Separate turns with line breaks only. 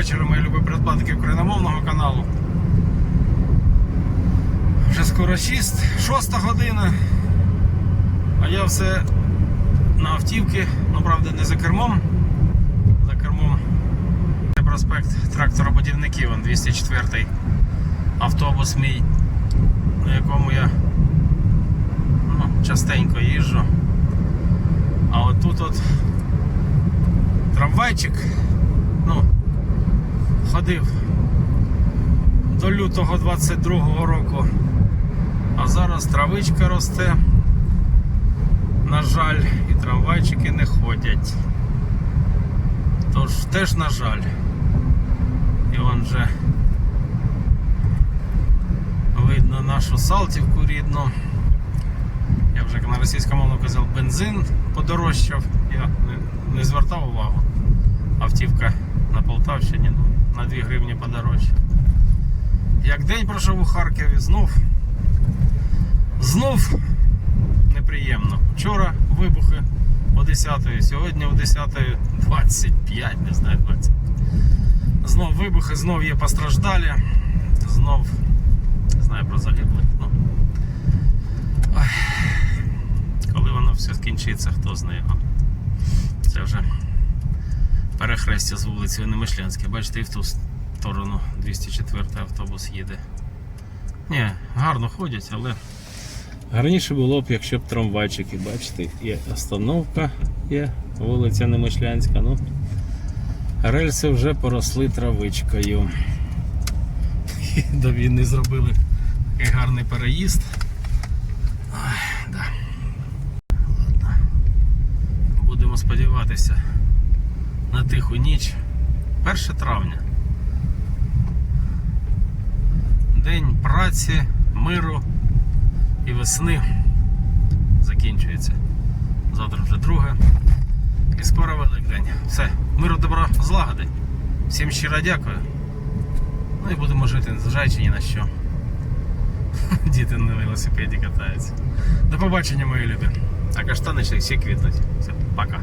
вечора, мої любі предплатники україномовного каналу. Вже скоро 6, 6 година. А я все на автівці, ну правда не за кермом. За кермом є проспект тракторобудівників, он 204 автобус мій, на якому я ну, частенько їжджу. А от тут от трамвайчик, ну, ходив до лютого 22-го року. А зараз травичка росте. На жаль, і трамвайчики не ходять. Тож теж на жаль. І вон же видно нашу Салтівку рідну. Я вже на російськомовну казав, бензин подорожчав. Я не, не звертав увагу. Автівка на Полтавщині ну, на 2 гривні подорожча. Як день пройшов у Харкові, знов. Знов неприємно. Вчора вибухи о 10 сьогодні о 10.25, не знаю, 20. Знов вибухи, знов є постраждалі, знов не знаю про загиблих. Ну. Коли воно все скінчиться, хто знає. Це вже перехрестя з вулиці Немишлянське. Бачите, і в ту сторону 204 автобус їде. Ні, гарно ходять, але гарніше було б, якщо б трамвайчики, бачите, є остановка, є вулиця Немишлянська. Ну, рельси вже поросли травичкою. До війни зробили такий гарний переїзд. Ой, да. Будемо сподіватися тиху ніч. 1 травня. День праці, миру і весни закінчується. Завтра вже друге. І скоро Великдень. Все, миру, добра, злагоди. Всім щиро дякую. Ну і будемо жити, незважаючи ні на що. Діти на велосипеді катаються. До побачення, мої любі. А каштани ще всі квітнуть. Все, пока.